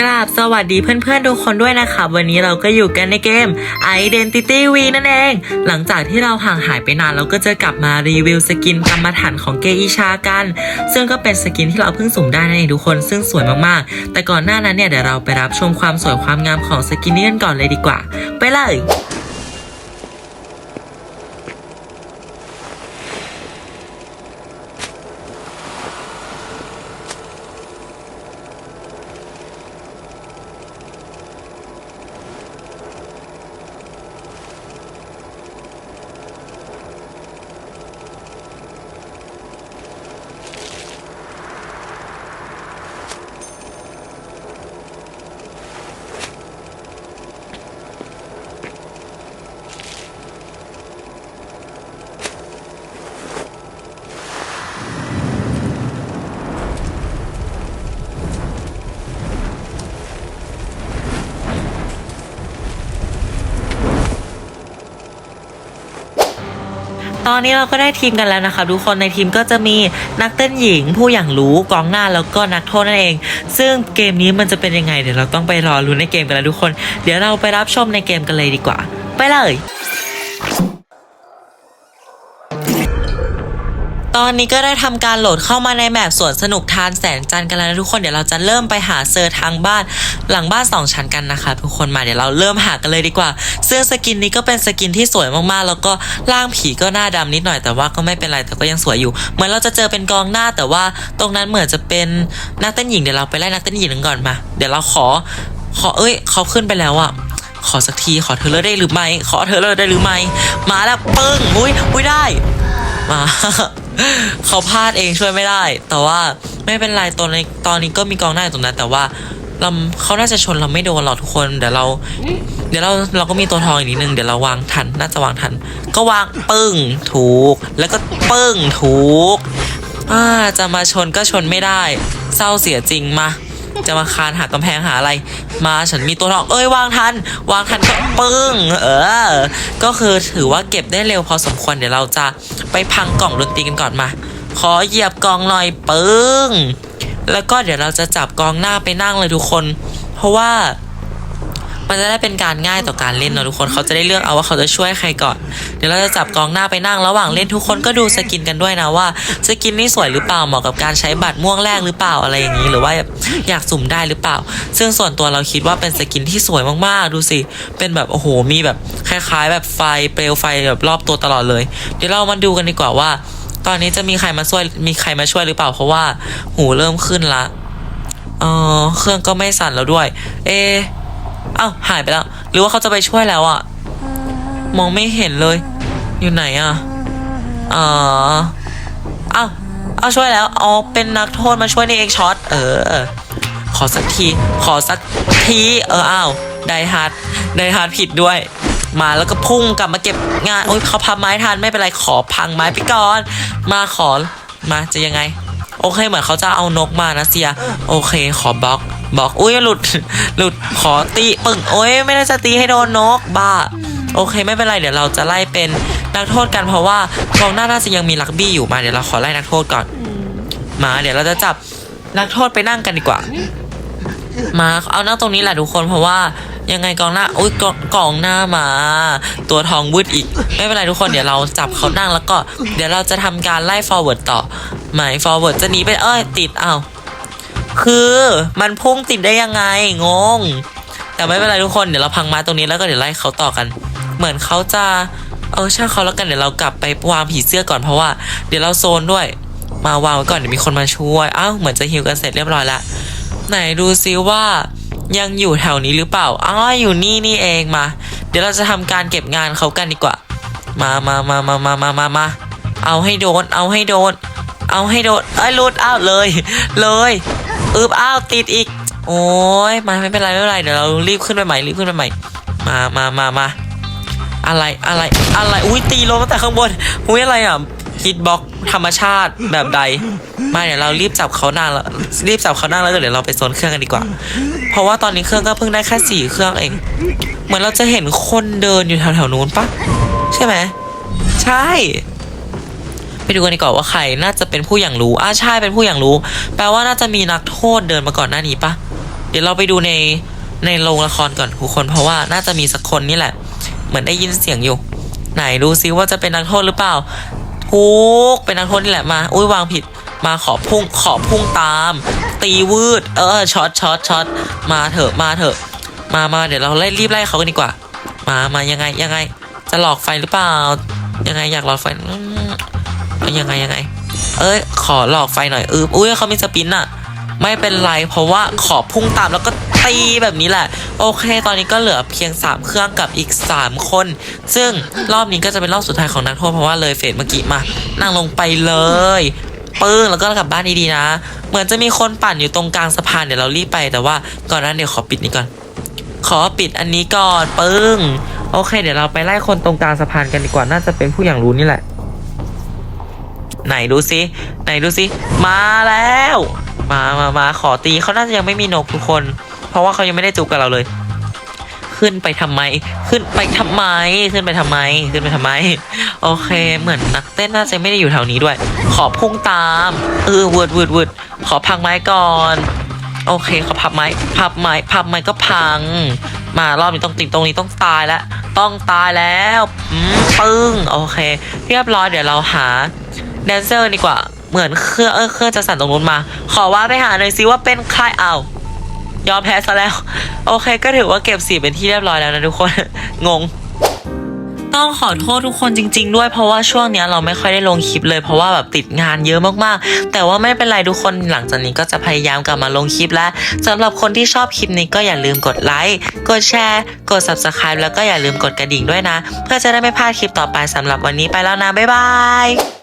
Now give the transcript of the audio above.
กราบสวัสดีเพื่อนๆทุกคนด้วยนะคะ วันนี้เราก็อยู่กันในเกม Identity V นั่นเอง หลังจากที่เราห่างหายไปนานเราก็จะกลับมารีวิวสกินกรรมฐานของเกอิชากัน ซึ่งก็เป็นสกินที่เราเพิ่งสุ่มได้นั่นเองทุกคนซึ่งสวยมากๆ แต่ก่อนหน้านั้นเนี่ยเดี๋ยวเราไปรับชมความสวยความงามของสกินนี้กันก่อนเลยดีกว่า ไปเลย ตอนนี้เราก็ได้ทีมกันแล้วนะคะทุกคนในทีมก็จะมีนักเต้นหญิง ผู้อย่างรู้กองหน้าแล้วก็นักโทษนั่นเอง ซึ่งเกมนี้มันจะเป็นยังไงเดี๋ยวเราต้องไปรอรุ้นในเกมกันแล้วทุกคน เดี๋ยวเราไปรับชมในเกมกันเลยดีกว่า ไปเลย ตอนนี้ก็ได้ทำการโหลดเข้ามาในแมปสวนสนุกทานแสงจันทร์กันแล้วนะทุกคนเดี๋ยวเราจะเริ่มไปหาเซอร์ทางบ้านหลังบ้านสองชั้นกันนะคะ ทุกคนมาเดี๋ยวเราเริ่มหากันเลยดีกว่า ซึ่งสกินนี้ก็เป็นสกินที่สวยมากๆ แล้วก็ร่างผีก็หน้าดำนิดหน่อยแต่ว่าก็ไม่เป็นไรแต่ก็ยังสวยอยู่ เหมือนเราจะเจอเป็นกองหน้าแต่ว่าตรงนั้นเหมือนจะเป็นนักเต้นหญิงเดี๋ยวเราไปไล่นักเต้นหญิงกันก่อนมา เดี๋ยวเราขอขอเอ้ยเขาขึ้นไปแล้วอะขอสักทีขอเธอเลยได้หรือไม่ ขอเธอเลยได้หรือไม่ มาแล้วปึ้งอุ้ยอุ้ยได้ มา เขาพลาดเองช่วยไม่ได้ แต่ว่าไม่เป็นไรตอนนี้ตอนนี้ก็มีกองหน้าอยู่ตรงนั้น แต่ว่าเราเขาน่าจะชนเราไม่โดนหรอกทุกคนเดี๋ยวเรา เดี๋ยวเราเราก็มีตัวทองอีกนิดนึงเดี๋ยวเราวางทันน่าจะวางทัน ก็วางปึ้งถูก แล้วก็ปึ้งถูกอ่าจะมาชนก็ชนไม่ได้ เศร้าเสียจริงมา จะมาคานหากำแพงหาอะไร มาฉันมีตัวทองเอ้ยวางทัน วางทันก็ปึ้ง เออ ก็คือถือว่าเก็บได้เร็วพอสมควรเดี๋ยวเราจะไปพังกล่องดนตรีกันก่อนมา ขอเหยียบกองหน่อยปึ้ง แล้วก็เดี๋ยวเราจะจับกองหน้าไปนั่งเลยทุกคน เพราะว่า มันจะได้เป็นการง่ายต่อการเล่นเนอะทุกคนเขาจะได้เลือกเอาว่าเขาจะช่วยใครก่อน เดี๋ยวเราจะจับกองหน้าไปนั่งระหว่างเล่นทุกคนก็ดูสกินกันด้วยนะว่าสกินนี่สวยหรือเปล่าเหมาะกับการใช้บัตรม่วงแรกหรือเปล่าอะไรอย่างนี้ หรือว่าอยากสุ่มได้หรือเปล่า ซึ่งส่วนตัวเราคิดว่าเป็นสกินที่สวยมากๆ ดูสิเป็นแบบโอ้โหมีแบบคล้าย ๆ แบบไฟเปลวไฟแบบรอบตัวตลอดเลย เดี๋ยวเรามาดูกันดีกว่าว่า ตอนนี้จะมีใครมาช่วยมีใครมาช่วยหรือเปล่า เพราะว่าหูเริ่มขึ้นละเออเครื่องก็ไม่สั่นแล้วด้วย เอ อ้าวหายไปแล้ว หรือว่าเขาจะไปช่วยแล้วอะมองไม่เห็นเลย อยู่ไหนอะอ๋ออ้าวเอาช่วยแล้วอ๋อเป็นนักโทษมาช่วยในเอกช็อตเออ ขอสักที ขอสักทีเอออ้าวไดฮาร์ดไดฮาร์ดผิดด้วย มาแล้วก็พุ่งกลับมาเก็บงานโอ้ยเขาพับไม้ทันไม่เป็นไรขอพังไม้ไปก่อน มาขอมาจะยังไง โอเคเหมือนเขาจะเอานกมานะเซีย โอเคขอบล็อก บอกอุ้ยหลุดหลุดขอตีปึ่งโอ้ยไม่ได้จะตีให้โดนนกบ้า โอเคไม่เป็นไรเดี๋ยวเราจะไล่เป็นนักโทษกันเพราะว่ากองหน้าน่าจะยังมีลักบี้อยู่มาเดี๋ยวเราขอไล่นักโทษก่อน มาเดี๋ยวเราจะจับนักโทษไปนั่งกันดีกว่า มาเอานั่งตรงนี้แหละทุกคนเพราะว่ายังไงกองหน้าอุ้ยกองกองหน้ามา ตัวทองวืดอีก ไม่เป็นไรทุกคนเดี๋ยวเราจับเขานั่งแล้วก็ เดี๋ยวเราจะทำการไล่ forward ต่อหมาย forward จะหนีไปเอ้ยติดเอ้า คือมันพุ่งติดได้ยังไงงง แต่ไม่เป็นไรทุกคนเดี๋ยวเราพังม้ตรงนี้แล้วก็เดี๋ยวไล่เขาต่อกัน เหมือนเขาจะเออช่างเขาแล้วกันเดี๋ยวเรากลับไปวางผีเสื้อก่อนเพราะว่าเดี๋ยวเราโซนด้วย มาวางไว้ก่อนเดี๋ยวมีคนมาช่วยอ้าวเหมือนจะฮิวกันเสร็จเรียบร้อยล้วไหนดูซิว่ายังอยู่แถวนี้หรือเปล่าอ๋ออยู่นี่นี่เองมา เดี๋ยวเราจะทำการเก็บงานเขากันดีกว่า มามามามามามามามาเอาให้โดน เอาให้โดน เอาให้โดนเอ้ยลุดอ้าวเลย เลย อึบอ้าวติดอีก โอ้ยมาไม่เป็นไรไม่เป็นไรเดี๋ยวเรารีบขึ้นไปใหม่รีบขึ้นไปใหม่ มามามามาอะไรอะไรอะไรอุ้ยตีลงตั้งแต่ข้างบนอุ้ยอะไรอะฮิตบ็อกธรรมชาติแบบใดมาเดี๋ยวเรารีบจับเขานั่งแล้วรีบจับเขานั่งแล้วเดี๋ยวเราไปโซนเครื่องกันดีกว่า เพราะว่าตอนนี้เครื่องก็เพิ่งได้แค่สี่เครื่องเอง เหมือนเราจะเห็นคนเดินอยู่แถวๆนู้นปะใช่ไหมใช่ ไปดูกันดีกว่าว่าใครน่าจะเป็นผู้อย่างรู้อ่าใช่เป็นผู้อย่างรู้ แปลว่าน่าจะมีนักโทษเดินมาก่อนหน้านี้ปะเดี๋ยวเราไปดูในในโรงละครก่อนทุกคนเพราะว่าน่าจะมีสักคนนี่แหละ เหมือนได้ยินเสียงอยู่ ไหนดูซิว่าจะเป็นนักโทษหรือเปล่าทุกเป็นนักโทษนี่แหละมาอุ้ยวางผิดมาขอพุ่งขอพุ่งตาม ตีวืด เออช็อตช็อตช็อตมาเถอะมาเถอะ มามาเดี๋ยวเราไล่รีบไล่เขากันดีกว่า มามายังไงยังไง จะหลอกไฟหรือเปล่า ยังไงอยากหลอกไฟอื ยังไงยังไง เอ้ย ขอหลอกไฟหน่อยอืบอุ้ยเขามีสปินอะไม่เป็นไรเพราะว่าขอพุ่งตามแล้วก็ตีแบบนี้แหละ โอเค ตอนนี้ก็เหลือเพียง 3 เครื่องกับอีก 3 คน ซึ่งรอบนี้ก็จะเป็นรอบสุดท้ายของนักโทษเพราะว่าเลยเฟสเมื่อกี้มา นั่งลงไปเลยปึ้งแล้วก็กลับบ้านดีๆนะ เหมือนจะมีคนปั่นอยู่ตรงกลางสะพานเดี๋ยวเรารีบไปแต่ว่าก่อนนั้นเดี๋ยวขอปิดนี้ก่อน ขอปิดอันนี้ก่อนปึ้งโอเค เดี๋ยวเราไปไล่คนตรงกลางสะพานกันดีกว่าน่าจะเป็นผู้อย่างรู้นี่แหละ ไหนดูซิไหนดูซิมาแล้ว มามามาขอตีเขาน่าจะยังไม่มีนกทุกคน เพราะว่าเขายังไม่ได้จุกกับเราเลย ขึ้นไปทำไม ขึ้นไปทำไม ขึ้นไปทำไม ขึ้นไปทำไม โอเคเหมือนนักเต้นน่าจะไม่ได้อยู่แถวนี้ด้วย ขอพุ่งตาม เออวืดวืดวืดขอพังไม้ก่อนโอเคเขาพับไม้พับไม้พับไม้ก็พัง มารอบนี้ต้องติดตรงนี้ต้องตายแล้ว ต้องตายแล้วปึ้งโอเค เรียบร้อยเดี๋ยวเราหา แดนเซอร์ดีกว่า เหมือนเครื่องเออเครื่องจะสั่นตรงนู้นมา ขอว่าไปหาหน่อยซิว่าเป็นใครเอายอมแพ้ซะแล้ว โอเคก็ถือว่าเก็บสีเป็นที่เรียบร้อยแล้วนะทุกคน งง ต้องขอโทษทุกคนจริง ๆ ด้วยเพราะว่าช่วงเนี้ยเราไม่ค่อยได้ลงคลิปเลยเพราะว่าแบบติดงานเยอะมากๆ แต่ว่าไม่เป็นไรทุกคนหลังจากนี้ก็จะพยายามกลับมาลงคลิปแล้วสำหรับคนที่ชอบคลิปนี้ก็อย่าลืมกดไลค์กดแชร์กด subscribe แล้วก็อย่าลืมกดกระดิ่งด้วยนะ เพื่อจะได้ไม่พลาดคลิปต่อไปสำหรับวันนี้ไปแล้วนะบ๊ายบาย